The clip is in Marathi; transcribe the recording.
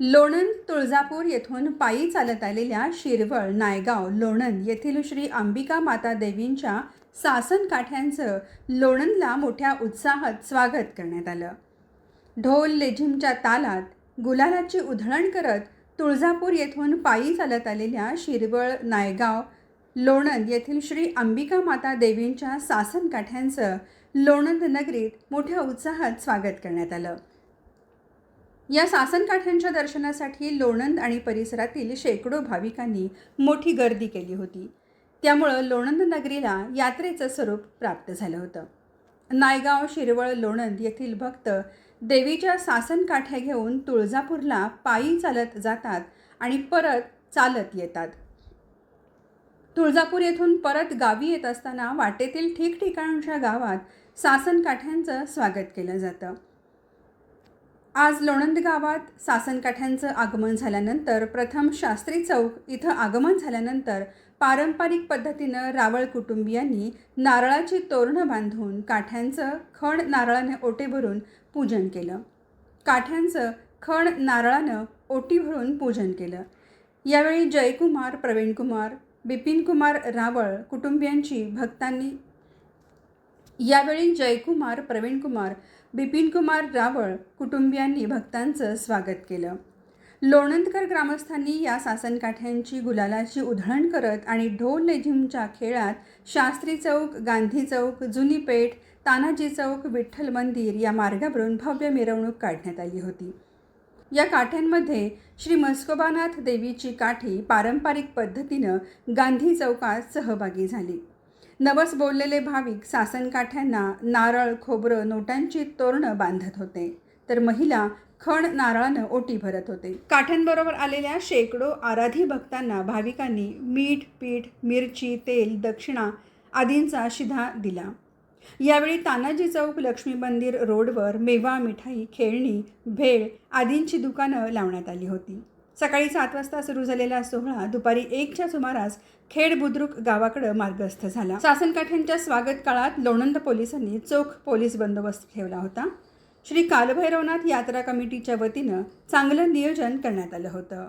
लोणंद तुळजापूर येथून पायी चालत आलेल्या शिरवळ नायगाव लोणंद येथील श्री अंबिका माता देवींच्या सासन काठ्यांचं लोणंदला मोठ्या उत्साहात स्वागत करण्यात आलं. ढोल लेझिमच्या तालात गुलालाची उधळण करत तुळजापूर येथून पायी चालत आलेल्या शिरवळ नायगाव लोणंद येथील श्री अंबिका माता देवींच्या सासन काठ्यांचं लोणंद नगरीत मोठ्या उत्साहात स्वागत करण्यात आलं. या सासनकाठ्यांच्या दर्शनासाठी लोणंद आणि परिसरातील शेकडो भाविकांनी मोठी गर्दी केली होती. त्यामुळं लोणंद नगरीला यात्रेचं स्वरूप प्राप्त झालं होतं. नायगाव शिरवळ लोणंद येथील भक्त देवीच्या सासनकाठ्या घेऊन तुळजापूरला पायी चालत जातात आणि परत चालत येतात. तुळजापूर येथून परत गावी येत असताना वाटेतील ठिकठिकाणच्या गावात सासनकाठ्यांचं स्वागत केलं जातं. आज लोणंद गावात सासनकाठ्यांचं आगमन झाल्यानंतर प्रथम शास्त्री चौक इथं आगमन झाल्यानंतर पारंपरिक पद्धतीनं रावळ कुटुंबियांनी नारळाची तोरणं बांधून काठ्यांचं खण नारळाने ओटे भरून पूजन केलं. काठ्यांचं खण नारळानं ओटी भरून पूजन केलं. यावेळी जयकुमार प्रवीणकुमार बिपिनकुमार रावळ कुटुंबियांची भक्तांनी यावेळी जयकुमार प्रवीणकुमार बिपिनकुमार रावळ कुटुंबियांनी भक्तांचं स्वागत केलं. लोणंदकर ग्रामस्थांनी या सासनकाठ्यांची गुलालाची उधळण करत आणि ढोल लेझिमच्या खेळात शास्त्री चौक गांधी चौक जुनी पेठ तानाजी चौक विठ्ठल मंदिर या मार्गावरून भव्य मिरवणूक काढण्यात आली होती. या काठ्यांमध्ये श्री मस्कोबानाथ देवीची काठी पारंपरिक पद्धतीनं गांधी चौकात सहभागी झाली. नवस बोललेले भाविक सासनकाठ्यांना नारळ खोबरं नोटांची तोरणं बांधत होते. तर महिला खण नारळानं ओटी भरत होते. काठ्यांबरोबर आलेल्या शेकडो आराधी भक्तांना भाविकांनी मीठ पीठ मिरची तेल दक्षिणा आदींचा शिधा दिला. यावेळी तानाजी चौक लक्ष्मी मंदिर रोडवर मेवा मिठाई खेळणी भेळ आदींची दुकानं लावण्यात आली होती. सकाळी सात वाजता सुरू झालेला सोहळा दुपारी एकच्या सुमारास खेड बुद्रुक गावाकडं मार्गस्थ झाला. सासनकाठ्यांच्या स्वागत काळात लोणंद पोलिसांनी चोख पोलीस बंदोबस्त ठेवला होता. श्री कालभैरवनाथ यात्रा कमिटीच्या वतीनं चांगलं नियोजन करण्यात आलं होतं.